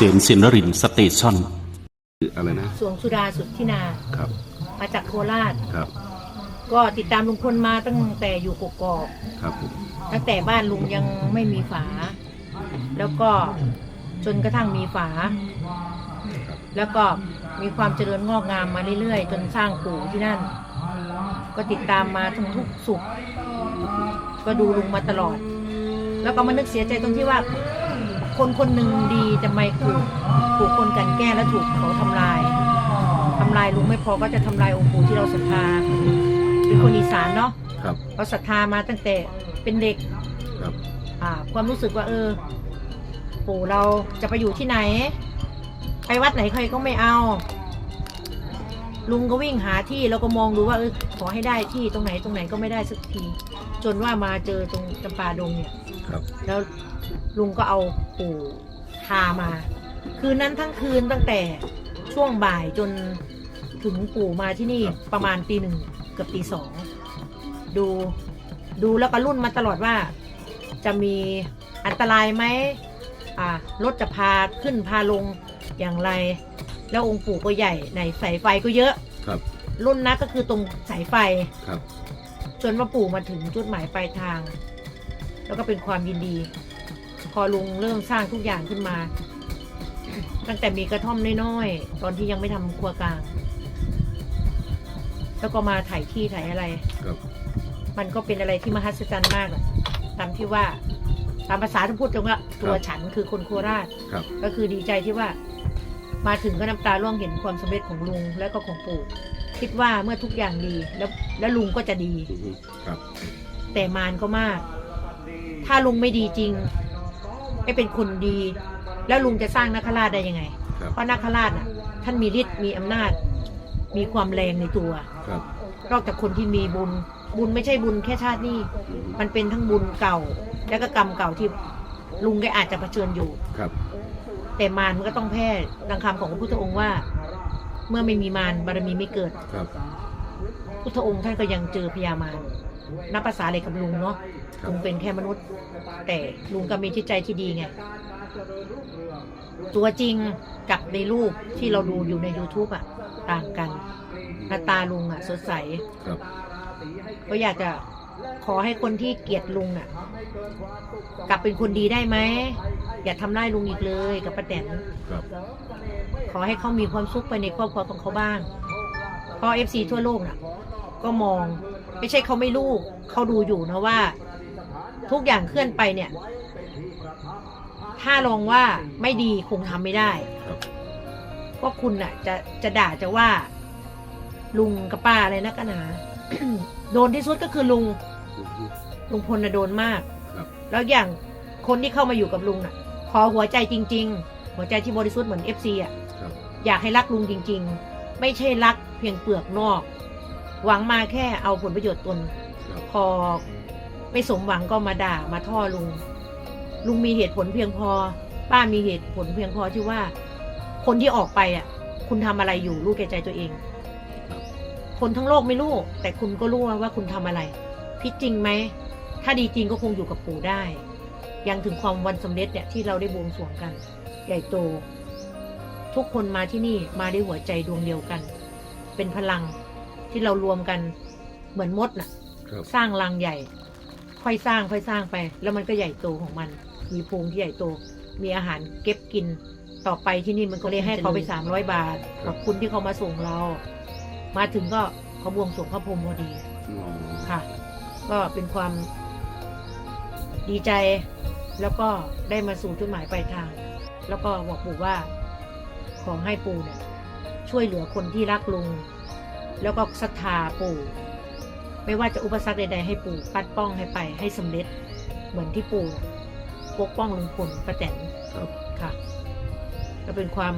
ษมสินรินทร์สเตชันอะไรนะสวงสุดาสุดที่นาครับมาจากโคราชครับ ก็ติดตามลุงพลมาตั้งแต่อยู่กกอกครับผมตั้งแต่บ้านลุงยังไม่มีฝา แล้วก็จนกระทั่งมีฝา แล้วก็มีความเจริญงอกงามมาเรื่อยๆ จนสร้างปู่ที่นั่น ก็ติดตามมาทั้งทุกสุข ก็ดูลุงมาตลอด แล้วก็มานึกเสียใจตรงที่ว่า คนคนหนึ่งดีจะไม่ถูกถูกคนกลันแกล้งและถูกเขาทำลายทำลายลุงไม่พอก็จะทำลายองค์ปู่ที่เราศรัทธาเป็นคนอีสานเนาะครับเราศรัทธามาตั้งแต่เป็นเด็ก ครับอ่าความรู้สึกว่าเออ ปู่เราจะไปอยู่ที่ไหน ไปวัดไหนใครก็ไม่เอา ลุงก็วิ่งหาที่แล้วก็มองดูว่าเออขอให้ได้ที่ตรงไหนตรงไหนก็ไม่ได้สักที จนว่ามาเจอตรงจำปาดงเนี่ย ครับ แล้ว ลุงก็เอาปู่พามา คืนนั้นทั้งคืนตั้งแต่ช่วงบ่ายจนถึงปู่มาที่นี่ประมาณตีหนึ่งเกือบตีสองดูดูแล้วก็รุ่นมาตลอดว่า จะมีอันตรายไหมอ่ารถจะพาขึ้นพาลงอย่างไร แล้วองค์ปู่ก็ใหญ่ในสายไฟก็เยอะครับ รุ่นนะก็คือตรงสายไฟครับ จนว่าปู่มาถึงจุดหมายปลายทาง แล้วก็เป็นความยินดี พอลุงเริ่มสร้างทุกอย่างขึ้นมา ตั้งแต่มีกระท่อมน้อยๆตอนที่ยังไม่ทำครัวกลาง แล้วก็มาถ่ายที่ถ่ายอะไรครับ มันก็เป็นอะไรที่มหัศจรรย์มากอะตามที่ว่าตามภาษาที่พูดตรงว่าตัวฉันคือคนโคราชครับ ก็คือดีใจที่ว่า มาถึงก็น้ำตาร่วงเห็นความสำเร็จของลุงและก็ของปู่คิดว่าเมื่อทุกอย่างดีแล้วแล้วลุงก็จะดีอือฮึครับ แต่มารก็มาก ถ้าลุงไม่ดีจริง ไม่เป็นคนดี แล้วลุงจะสร้างนาคราชได้ยังไง ครับเพราะนาคราชน่ะ ท่านมีฤทธิ์มีอำนาจ มีความแรงในตัว ครับนอกจากคนที่มีบุญ บุญไม่ใช่บุญแค่ชาตินี้ มันเป็นทั้งบุญเก่า แล้วก็กรรมเก่าที่ลุงแกอาจจะเผชิญอยู่ ครับแต่มารมันก็ต้องแพ้ดังคำของพระพุทธองค์ว่า เมื่อไม่มีมารบารมีไม่เกิด ครับพุทธองค์ท่านก็ยังเจอพญามาร นับภาษาอะไรกับลุงเนาะครับลุงเป็นแค่มนุษย์ แต่ลุงก็มีจิตใจที่ดีไง ตัวจริงกับในรูปที่เราดูอยู่ใน YouTube อะ ต่างกันหน้าตาลุงอะ สดใสครับ ก็อยากจะขอให้คนที่เกลียดลุงอะ กลับเป็นคนดีได้ไหมอย่าทำร้ายลุงอีกเลยกับป้าแตนครับขอให้เขามีความสุขไปในครอบครัวของเขาบ้างเพราะเอฟซีทั่วโลกน่ะ ก็มอง ไม่ใช่เขาไม่รู้เขาดูอยู่นะว่า ทุกอย่างเคลื่อนไปเนี่ย ถ้าลองว่าไม่ดีคงทำไม่ได้ครับเพราะคุณน่ะ จะจะด่าจะว่า ลุงกับป้าอะไรนะกันหนาโดนที่สุดก็คือลุงอือฮึลุงพลน่ะโดนมากครับแล้วอย่างคนที่เข้ามาอยู่กับลุงน่ะ ขอหัวใจจริง ๆ หัวใจที่บริสุทธิ์เหมือนเอฟซีอะครับอยากให้รักลุงจริง ๆ ไม่ใช่รักเพียงเปลือกนอก หวังมาแค่เอาผลประโยชน์ตนครับพอไม่สมหวังก็มาด่ามาท่อลุง ลุงมีเหตุผลเพียงพอ ป้ามีเหตุผลเพียงพอที่ว่า คนที่ออกไปอะ คุณทำอะไรอยู่รู้แก่ใจตัวเองครับคนทั้งโลกไม่รู้ แต่คุณก็รู้ว่าคุณทำอะไรพิดจริงไหม ถ้าดีจริงก็คงอยู่กับปู่ได้ ยังถึงความวันสำเร็จเนี่ยที่เราได้บวงสรวงกัน ใหญ่โต ทุกคนมาที่นี่มาด้วยหัวใจดวงเดียวกัน เป็นพลัง ที่เรารวมกันเหมือนมดน่ะ ครับสร้างรังใหญ่ ค่อยสร้างค่อยสร้างไป แล้วมันก็ใหญ่โตของมัน มีภูมิที่ใหญ่โต มีอาหารเก็บกินต่อไปที่นี่มันก็เลยให้เขาไปสามร้อยบาท ขอบคุณที่เขามาส่งเรา มาถึงก็เขาบวงสรวงพระพรหมพอดีอ๋อค่ะ ก็เป็นความดีใจ แล้วก็ได้มาสู่จุดหมายปลายทาง แล้วก็บอกปู่ว่า ขอให้ปู่เนี่ยช่วยเหลือคนที่รักลุง แล้วก็ศรัทธาปู่ ไม่ว่าจะอุปสรรคใดๆให้ปู่ปัดป้องให้ไปให้สำเร็จ เหมือนที่ปู่น่ะปกป้องลุงพลป้าแตนครับค่ะก็เป็นความ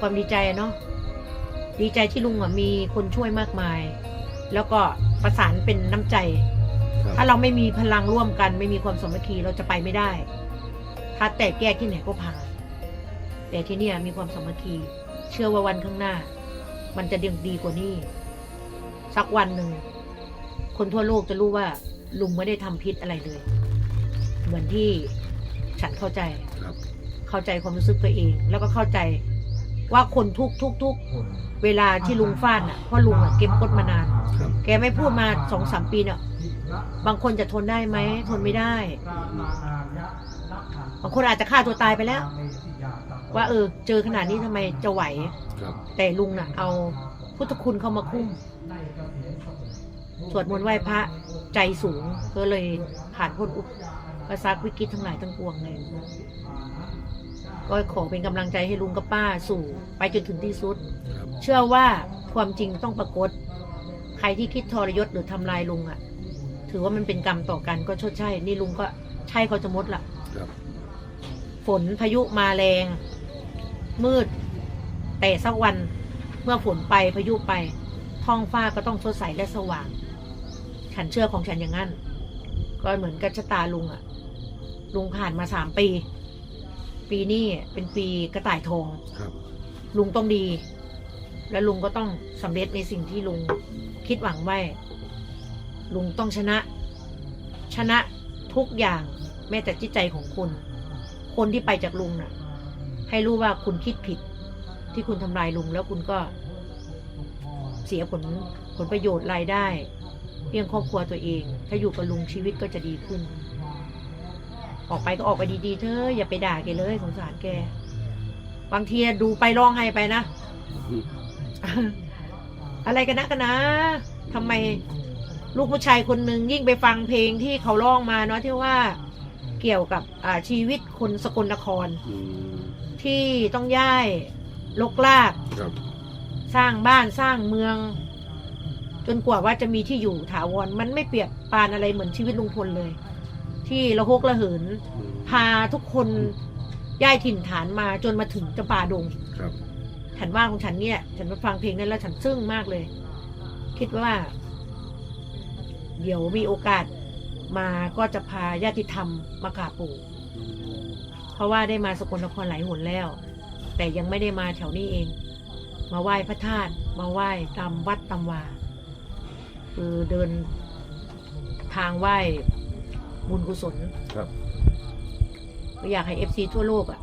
ความดีใจอะเนาะดีใจที่ลุงอะมีคนช่วยมากมาย แล้วก็ประสานเป็นน้ำใจครับถ้าเราไม่มีพลังร่วมกัน ไม่มีความสามัคคีเราจะไปไม่ได้ ถ้าแตกแยกที่ไหนก็พังแต่ที่เนี่ยมีความสามัคคี เชื่อว่าวันข้างหน้า มันจะดีดีกว่านี้ สักวันหนึ่ง คนทั่วโลกจะรู้ว่า ลุงไม่ได้ทำพิษอะไรเลย เหมือนที่ฉันเข้าใจ ครับเข้าใจความรู้สึกตัวเอง แล้วก็เข้าใจว่าคนทุกทุกทุกเวลาที่ลุงฟาดน่ะเพราะลุงอะเก็บกดมานาน ครับแกไม่พูดมาสองสามปีเนี่ยบางคนจะทนได้ไหม ทนไม่ได้ บางคนอาจจะฆ่าตัวตายไปแล้ว ว่าเออ เจอขนาดนี้ทำไมจะไหวครับ แต่ลุงน่ะ เอาพุทธคุณเข้ามาคุ้มสวดมนต์ไหว้พระใจสูงก็เลยผ่านพ้นอุปสรรควิกฤตทั้งหลายทั้งปวงเลยก็ขอเป็นกำลังใจให้ลุงกับป้าสู่ ไปจนถึงที่สุดครับเชื่อว่าความจริงต้องปรากฏ ใครที่คิดทรยศหรือทำลายลุงอะ่ะ ถือว่ามันเป็นกรรมต่อกันก็ชดใช่ นี่ลุงก็ใช่เขาจะมดละครับฝนพายุมาแรง มืด แต่สักวันเมื่อฝนไปพายุไปท้องฟ้าก็ต้องสดใสและสว่าง ฉันเชื่อของฉันอย่างนั้น ก็เหมือนกับชะตาลุงอะลุงผ่านมาสามปี ปีนี้เป็นปีกระต่ายทองครับลุงต้องดี และลุงก็ต้องสำเร็จในสิ่งที่ลุงคิดหวังไว้ ลุงต้องชนะ ชนะทุกอย่างแม้แต่จิตใจของคุณ คนที่ไปจากลุงน่ะ ให้รู้ว่าคุณคิดผิด ที่คุณทำลายลุงแล้วคุณก็เสียผลผลประโยชน์รายได้เลี้ยงครอบครัวตัวเอง ถ้าอยู่กับลุงชีวิตก็จะดีขึ้น ออกไปก็ออกไปดีๆเถอะอย่าไปด่าแกเลยสงสารแก บางทีดูไปร้องไห้ไปนะ อะไรกันนะกันนะทำไมลูกผู้ชายคนหนึ่งยิ่งไปฟังเพลงที่เขาร้องมาเนาะที่ว่าเกี่ยวกับอ่าชีวิตคนสกลนครอืมที่ต้องย้าย ลกลาก ครับ สร้างบ้านสร้างเมือง จนกว่าว่าจะมีที่อยู่ถาวรมันไม่เปรียบปานอะไรเหมือนชีวิตลุงพลเลย ที่ระหกระเหินอืมพาทุกคนย้ายถิ่นฐานมาจนมาถึงจำปาดงครับ ฉันว่าของฉันเนี่ย ฉันไปฟังเพลงนั้นแล้วฉันซึ้งมากเลย คิดว่า เดี๋ยวมีโอกาสมาก็จะพาญาติธรรมมากราบปู่ เพราะว่าได้มาสกลนครหลายหนแล้ว แต่ยังไม่ได้มาแถวนี้เอง มาไหว้พระธาตุมาไหว้ตามวัดตามวาคือเดินทางไหว้บุญกุศลครับก็อยากให้เอฟซีทั่วโลกอะ่ะ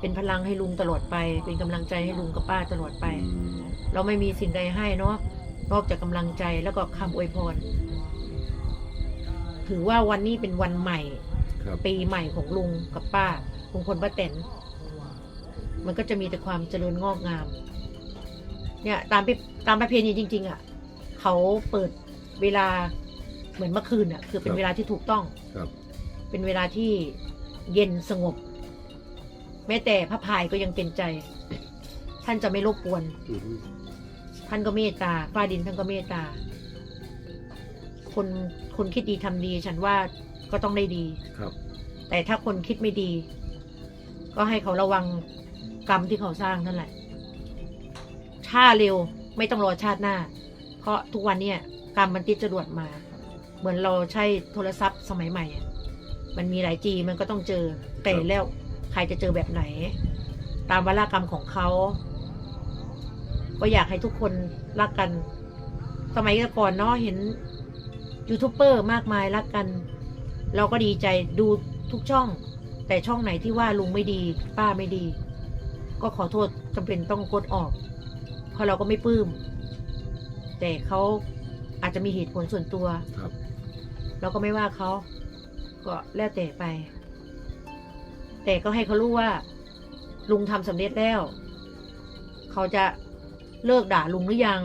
เป็นพลังให้ลุงตลอดไป เป็นกำลังใจให้ลุงกับป้าตลอดไปอืมเราไม่มีสิ่งใดให้เนาะนอกจากกำลังใจแล้วก็คำอวยพร ถือว่าวันนี้เป็นวันใหม่ครับปีใหม่ของลุงกับป้าลุงพลป้าแตน มันก็จะมีแต่ความเจริญงอกงาม เนี่ยตามไปตามประเพณีจริง ๆอะเขาเปิดเวลาเหมือนเมื่อคืนอะ คือเป็นเวลาที่ถูกต้องครับ เป็นเวลาที่เย็นสงบ แม้แต่พระพายก็ยังเป็นใจ ท่านจะไม่รบกวนอืมท่านก็เมตตาฟ้าดินท่านก็เมตตา คนคนคิดดีทำดี ฉันว่าก็ต้องได้ดีครับ แต่ถ้าคนคิดไม่ดี ก็ให้เขาระวัง กรรมที่เขาสร้างนั่นแหละ ถ้าเร็วไม่ต้องรอชาติหน้า เพราะทุกวันเนี่ยกรรมมันติดจรวดมา เหมือนเราใช้โทรศัพท์สมัยใหม่มันมีหลายจีมันก็ต้องเจอแต่แล้วใครจะเจอแบบไหน ตามวาระกรรมของเขาก็อยากให้ทุกคนรักกัน สมัยก่อนเนาะเห็นยูทูบเบอร์มากมายรักกัน เราก็ดีใจดูทุกช่อง แต่ช่องไหนที่ว่าลุงไม่ดี ป้าไม่ดี ก็ขอโทษจำเป็นต้องกดออก เพราะเราก็ไม่ปลื้ม แต่เขาอาจจะมีเหตุผลส่วนตัว ครับ เราก็ไม่ว่าเขาก็แล้วแต่ไป แต่ก็ให้เขารู้ว่า ลุงทำสำเร็จแล้ว เขาจะเลิกด่าลุงหรือยัง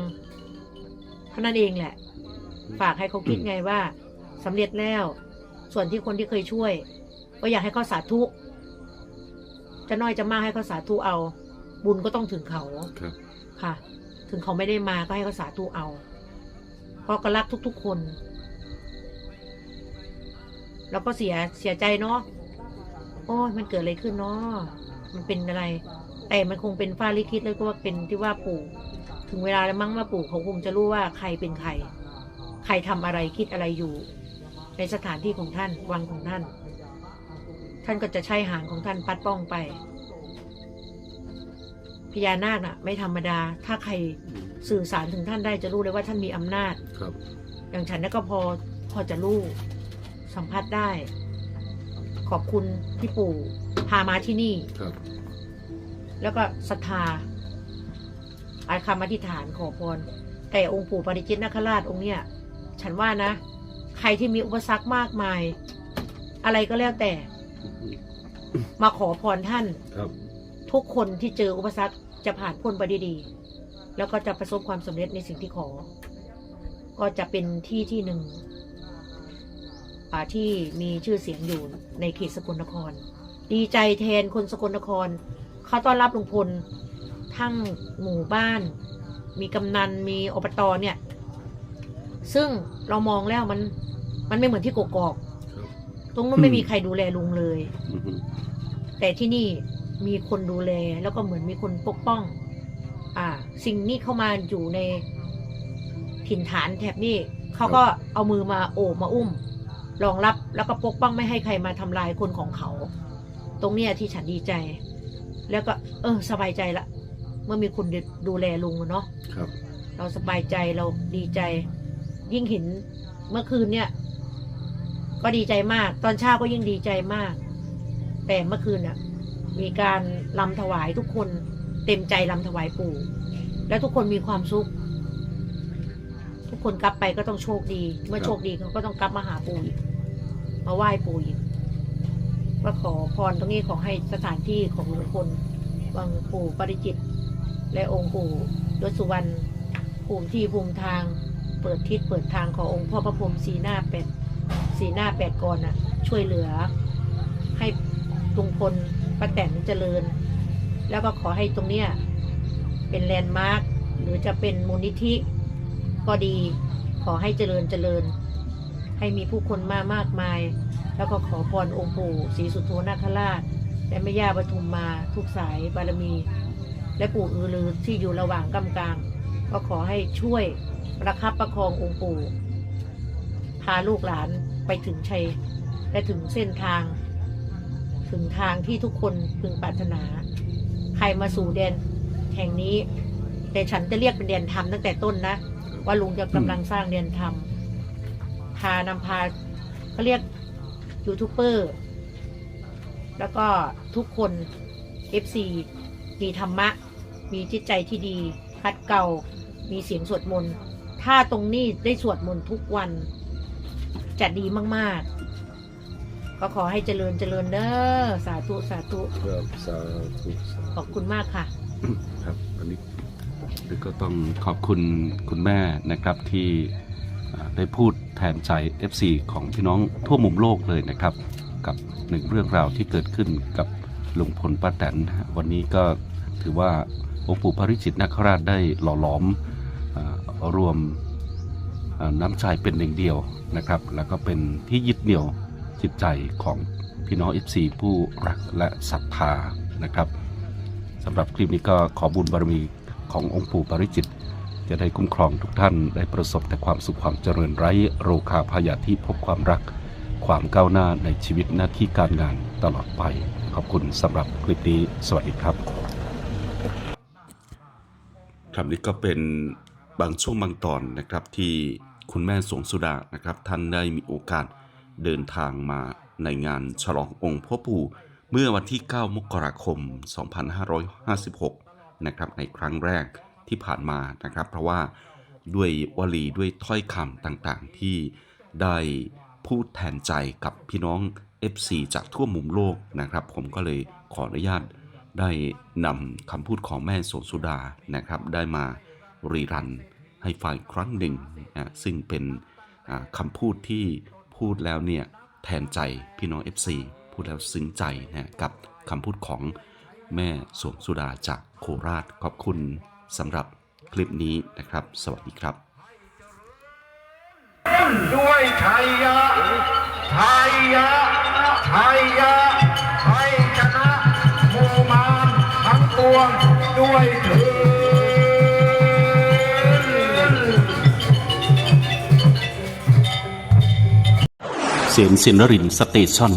เท่านั้นเองแหละ ฝากให้เขาคิดไงว่าสำเร็จแล้ว ส่วนที่คนที่เคยช่วย ก็อยากให้เขาสาธุ จะน้อยจะมากให้เขาสาธุเอา บุญก็ต้องถึงเขาครับ ค่ะ ถึงเขาไม่ได้มาก็ให้เขาสาธุเอา เพราะก็รักทุก ๆ คน แล้วก็เสียเสียใจเนาะโอ้ยมันเกิดอะไรขึ้นเนาะมันเป็นอะไร แต่มันคงเป็นฟ้าลิขิตเลยก็ว่าเป็นที่ว่าปู่ ถึงเวลาแล้วมั้งว่าปู่เขาคงจะรู้ว่าใครเป็นใคร ใครทำอะไรคิดอะไรอยู่ ในสถานที่ของท่านวังของท่าน ท่านก็จะใช้หางของท่านปัดป้องไป พญานาคน่ะ ไม่ธรรมดา ถ้าใครอืมสื่อสารถึงท่านได้จะรู้เลยว่าท่านมีอำนาจครับ อย่างฉันน่ะก็พอพอจะรู้สัมผัสได้ ขอบคุณที่ปู่พามาที่นี่ครับ แล้วก็ศรัทธาอาคำอธิษฐานขอพรแต่องค์ปู่ปาริจิตนาคราชองค์เนี้ยฉันว่านะ ใครที่มีอุปสรรคมากมาย อะไรก็แล้วแต่ มาขอพรท่าน ครับ ทุกคนที่เจออุปสรรคจะผ่านพ้นไปได้ดี แล้วก็จะประสบความสำเร็จในสิ่งที่ขอ ก็จะเป็นที่ที่หนึ่งอ่าที่มีชื่อเสียงอยู่ในเขตสกลนคร ดีใจแทนคนสกลนคร เขาต้อนรับลุงพลทั้งหมู่บ้าน มีกำนันมีอบตเนี่ย ซึ่งเรามองแล้วมันมันไม่เหมือนที่กกอกครับ ตรงนู้นไม่มีใครดูแลลุงเลยอือฮึแต่ที่นี่มีคนดูแลแล้วก็เหมือนมีคนปกป้อง อ่า สิ่งนี้เข้ามาอยู่ในถิ่นฐานแถบนี้เขาก็เอามือมาโอบมาอุ้มรองรับแล้วก็ปกป้องไม่ให้ใครมาทำลายคนของเขา ตรงเนี้ยที่ฉันดีใจ แล้วก็ เออ สบายใจละ เมื่อมีคนดูแลลุงอะเนาะครับ เราสบายใจเราดีใจ ยิ่งเห็นเมื่อคืนเนี่ย ก็ดีใจมาก ตอนเช้าก็ยิ่งดีใจมาก แต่เมื่อคืนน่ะ มีการลำถวายทุกคนเต็มใจลำถวายปู่ แล้วทุกคนมีความสุข ทุกคนกลับไปก็ต้องโชคดี เมื่อโชคดีเขาก็ต้องกลับมาหาปู่อีกมาไหว้ปู่อีกว่าขอพรตรงนี้ขอให้สถานที่ของลุงพลวังปู่ปาริจิตรและองค์ปู่ยศสุวรรณภูมิที่ภูมิทาง เปิดทิศเปิดทางขององค์พ่อพระพรหมสีหน้าแปด สีหน้าแปดกรน่ะ ช่วยเหลือ ให้ลุงพลป้าแตนเจริญ แล้วก็ขอให้ตรงเนี้ยเป็นแลนด์มาร์คหรือจะเป็นมูลนิธิก็ดีขอให้เจริญเจริญ ให้มีผู้คนมามากมาย แล้วก็ขอพรองค์ปู่ศรีสุโธนาคราช และแม่ย่าปทุมมาทุกสายบารมี และปู่อือลือที่อยู่ระหว่างกำกลาง ก็ขอให้ช่วยประคับประคององค์ปู่พาลูกหลาน ไปถึงชัยและถึงเส้นทาง ถึงทางที่ทุกคนพึงปรารถนา ใครมาสู่แดนแห่งนี้ แต่ฉันจะเรียกเป็นแดนธรรมตั้งแต่ต้นนะ ว่าลุงจะกำลังสร้างแดนธรรมพานำพาเขาเรียกยูทูบเบอร์ แล้วก็ทุกคน FC มีธรรมะ มีจิตใจที่ดี คัดเก่า มีเสียงสวดมนต์ ถ้าตรงนี้ได้สวดมนต์ทุกวัน จะดีมาก ๆ ก็ขอให้เจริญเจริญเด้อสาธุสาธุครับสาธุสาธุขอบคุณมากค่ะ ครับอันนี้แล้วก็ต้องขอบคุณคุณแม่นะครับที่อ่าได้พูดแทนใจ FC ของพี่น้องทั่วมุมโลกเลยนะครับ กับหนึ่งเรื่องราวที่เกิดขึ้นกับลุงพลป้าแตนนะฮะวันนี้ก็ถือว่าองค์ปู่ปาริจิตนาคราชได้หล่อหลอมอารวมอ่า น้ำใจเป็นหนึ่งเดียวนะครับ แล้วก็เป็นที่ยึดเหนี่ยวจิตใจของพี่น้อง FC ผู้รักและศรัทธานะครับสำหรับคลิปนี้ก็ขอบุญบารมีขององค์ปู่ปาริจิต จะได้คุ้มครองทุกท่านได้ประสบแต่ความสุขความเจริญไร้โรคาพยาธิพบความรัก ความก้าวหน้าในชีวิตหน้าที่การงานตลอดไป ขอบคุณสำหรับคลิปนี้ สวัสดีครับครับนี่ก็เป็นบางช่วงบางตอนนะครับที่ คุณแม่สวงสุดานะครับ ท่านได้มีโอกาสเดินทางมาในงานฉลององค์พ่อปู่เมื่อวันที่ 9 มกราคม 2556 นะครับ ในครั้งแรกที่ผ่านมานะครับ เพราะว่าด้วยวลีด้วยถ้อยคำต่างๆ ที่ได้พูดแทนใจกับพี่น้อง FC จากทั่วมุมโลกนะครับ ผมก็เลยขออนุญาตได้นำคำพูดของแม่โสนสุดานะครับ ได้มารีรัน ให้ฟังอีกครั้งหนึ่งนะซึ่งเป็นคำพูดที่พูดแล้วเนี่ยแทนใจพี่น้อง FC พูดแล้วซึ้งใจนะกับคำพูดของแม่สวงสุดาจากโคราชขอบคุณสำหรับคลิปนี้นะครับ สวัสดีครับ ด้วยชัยยะชัยยะชัยยะให้ชนะหมู่มารทั้งปวงด้วยเถิด เสียงสินรินสเตชัน